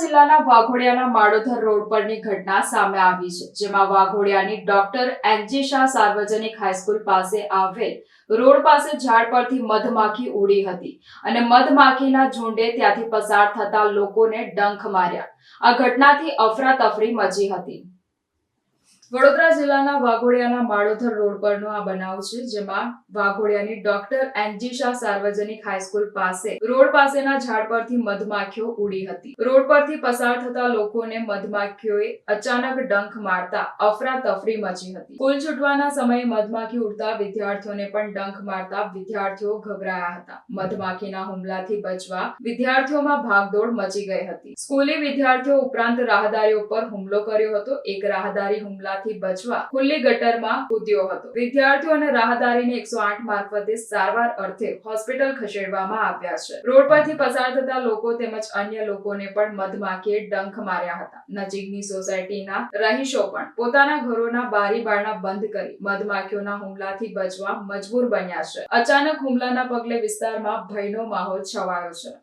જિલ્લાના વાઘોડિયાના માડોધર રોડ પરની ઘટના સામે આવી છે, જેમાં વાઘોડિયાની ડોક્ટર એનજી શાહ સાર્વજનિક હાઈસ્કૂલ પાસે આવેલ રોડ પાસે ઝાડ પરથી મધમાખી ઉડી હતી અને મધમાખીના ઝુંડે ત્યાંથી પસાર થતા લોકોને ડંખ માર્યા. આ ઘટનાથી અફરાતફરી મચી હતી. વડોદરા જિલ્લાના વાઘોડિયાના માળોધર રોડ પરનો આ બનાવ છે, જેમાં વાઘોડિયાની ડોક્ટર એનજી સાર્વજનિક હાઈસ્કૂલ પાસે રોડ પાસેના ઝાડ પરથી મધમાખીઓ ઉડી હતી. રોડ પરથી પસાર થતા લોકોને મધમાખીઓએ અચાનક ડંખ મારતા અફરાતફરી મચી હતી. સ્કૂલ છૂટવાના સમયે મધમાખી ઉડતા વિદ્યાર્થીઓને પણ ડંખ મારતા વિદ્યાર્થીઓ ગભરાયા હતા. મધમાખીના હુમલાથી બચવા વિદ્યાર્થીઓમાં ભાગદોડ મચી ગઈ હતી. સ્કૂલી વિદ્યાર્થીઓ ઉપરાંત રાહદારીઓ પર હુમલો કર્યો હતો. એક રાહદારી હુમલાથી બચવા ખુલ્લી ગટરમાં કૂદ્યો હતો. વિદ્યાર્થીઓ અને રાહદારીને એકસો આઠ મારફતે સારવાર અર્થે હોસ્પિટલ ખસેડવામાં આવ્યા છે. રોડ પરથી પસાર થતા લોકો તેમજ અન્ય લોકોને પણ મધમાખીએ ડંખ માર્યા હતા. નજીકની સોસાયટીના રહીશો પણ પોતાના ઘરોના બારી બારણા બંધ કરી મધમાખીઓના હુમલાથી બચવા મજબૂર બન્યા છે. અચાનક હુમલાના પગલે વિસ્તારમાં ભયનો માહોલ છવાયો છે.